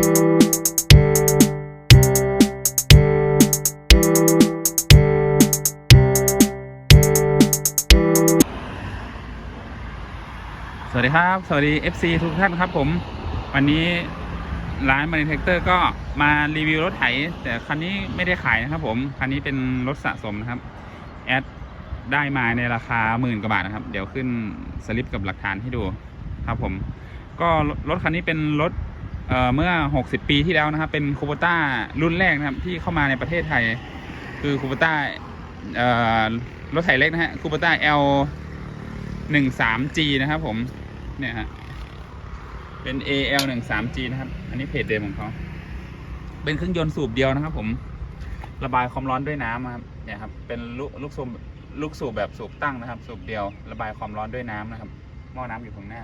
สวัสดีครับ สวัสดี FC ทุกท่านครับผม วันนี้ร้านมาริเทคเตอร์ก็มารีวิวรถไถ แต่คันนี้ไม่ได้ขายนะครับผมคันนี้เป็นรถสะสมนะครับ แอดได้มาในราคาหมื่นกว่าบาทนะครับ เดี๋ยวขึ้นสลิปกับหลักฐานให้ดูครับผม ก็รถคันนี้เป็นรถ เเมื่อ 60 ปีที่แล้วนะครับ เป็นคูปต้ารุ่นแรกนะครับ ที่เข้ามาในประเทศไทย คือคูปต้ารถไถเล็กนะฮะคูปต้า L 13G นะครับผมเนี่ยฮะเป็น AL 1 3 G นะครับ อันนี้เพจเดิมของเขาเป็นเครื่องยนต์สูบเดียวนะครับ ผมระบายความร้อนด้วยน้ำนะครับเนี่ยครับ เป็นลูกลูกสูบลูกสูบแบบสูบตั้งนะครับ สูบเดียว ระบายความร้อนด้วยน้ำนะครับหม้อน้ำอยู่ข้างหน้า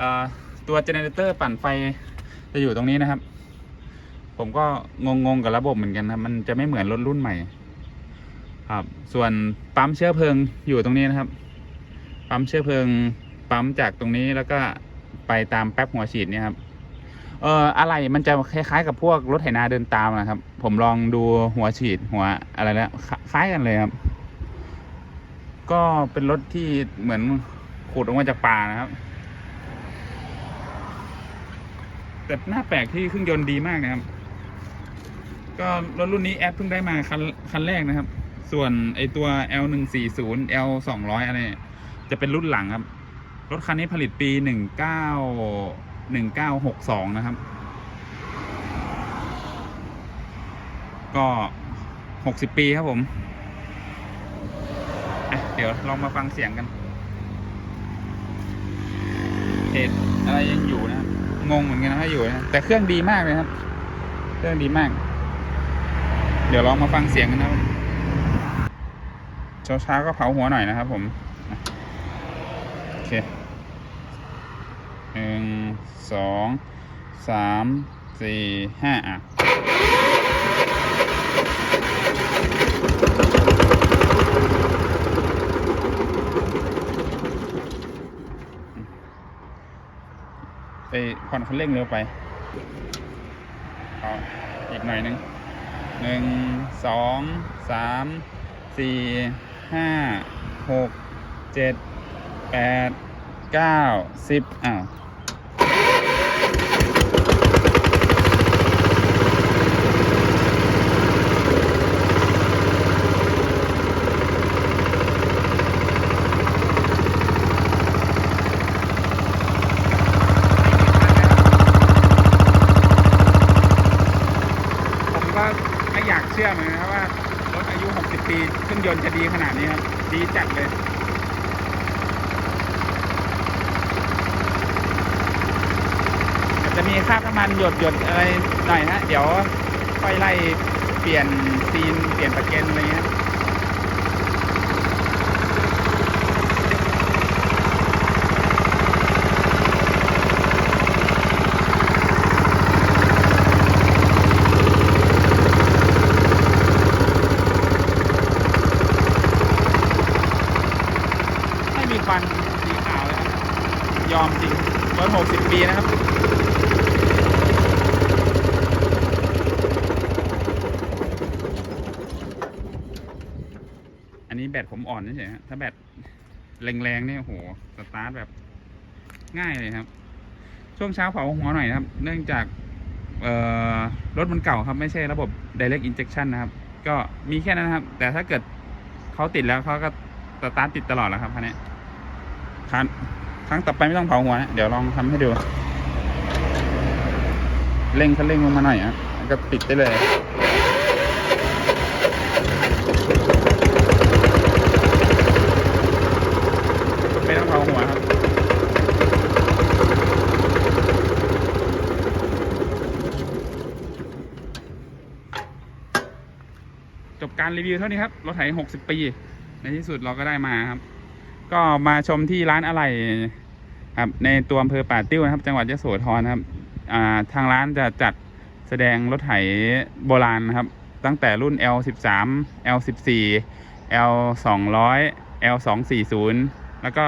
อ่อ ตัวเจเนเรเตอร์ปั่นไฟจะอยู่ตรงนี้นะครับ ผมก็งงๆกับระบบเหมือนกันนะครับ มันจะไม่เหมือนรถรุ่นใหม่ ครับ ส่วนปั๊มเชื้อเพลิงอยู่ตรงนี้นะครับ ปั๊มเชื้อเพลิงปั๊มจากตรงนี้แล้วก็ไปตามแป๊บหัวฉีดเนี่ยครับ เอ่ออะไรมันจะคล้าย ๆ กับพวกรถไถนาเดินตามนะครับ ผมลองดูหัวฉีดหัวอะไรแล้วคล้ายกันเลยครับ ก็เป็นรถที่เหมือนขุดออกมาจากป่านะครับ แต่หน้าแปลกที่เครื่องยนต์ดีมากนะครับ ก็รถรุ่นนี้แอดเพิ่งได้มาคันคันแรกนะครับ ส่วนไอตัว L 1 4 0 L 2 0 0อะไรจะเป็นรุ่นหลังครับ รถคันนี้ผลิตปี 19 1962 นะครับ ก็ 60 ปีครับผมเดี๋ยวลองมาฟังเสียงกันเพจอะไรยังอยู่นะครับ งงเหมือนกันนะถ้อยู่นะแต่เครื่องดีมากเลยครับ เครื่องดีมาก เดี๋ยวลองมาฟังเสียงกันนะครับเช้าเช้าๆก็เผาหัวหน่อยนะครับ ผมโอเคหนึ่งสองสามสี่ห้าอะ ผ่อนคันเร่งเร็วไปเอาอีกหน่อยหนึ่งหนึ่งสองสามสี่ห้าหกเจ็ดแปดเก้าสิบอ้าวผมก็ไม่อยากเชื่อเหมือนกันนะครับว่ารถอายุ 60 ปีเครื่อง ยนต์จะดีขนาดนี้ครับ ดีจัดเลยจะมีคราบน้ำมันหยดหยดอะไรหน่อยฮะ เดี๋ยวค่อยไล่เปลี่ยนซีน เปลี่ยนตะเกนอะไรเงี้ย ไม่มีควันสีขาวเลยครับยอมจริงรถ60ปีนะครับอันนี้แบตผมอ่อนเฉยๆฮะถ้าแบตแรงๆเนี่ยโหสตาร์ทแบบง่ายเลยครับ ช่วงเช้าเผาหัวหน่อยนะครับ เนื่องจากรถมันเก่าครับไม่ใช่ระบบ direct injection นะครับ ก็มีแค่นั้นนะครับ แต่ถ้าเกิดเขาติดแล้วเขาก็สตาร์ทติดตลอดแล้วครับคันนี้ ครั้งครั้งต่อไปไม่ต้องเผาหัวนะ เดี๋ยวลองทำให้ดู เร่งคันเร่งลงมาหน่อยอะก็ติดได้เลยไม่ต้องเผาหัวครับจบการรีวิวเท่านี้ครับรถไถ60 ปี ในที่สุดเราก็ได้มาครับ ก็มาชมที่ร้านอะไหล่ครับในตัวอำเภอป่าติ้วนะครับ จังหวัดยโสธรครับอ่าทางร้านจะจัดแสดงรถไถโบราณนะครับ ตั้งแต่รุ่น L13 L14 L200 L240 แล้วก็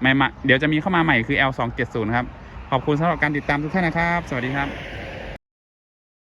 ใหม่เดี๋ยวจะมีเข้ามาใหม่คือ L270 ครับ ขอบคุณสำหรับการติดตามทุกท่านนะครับ สวัสดีครับ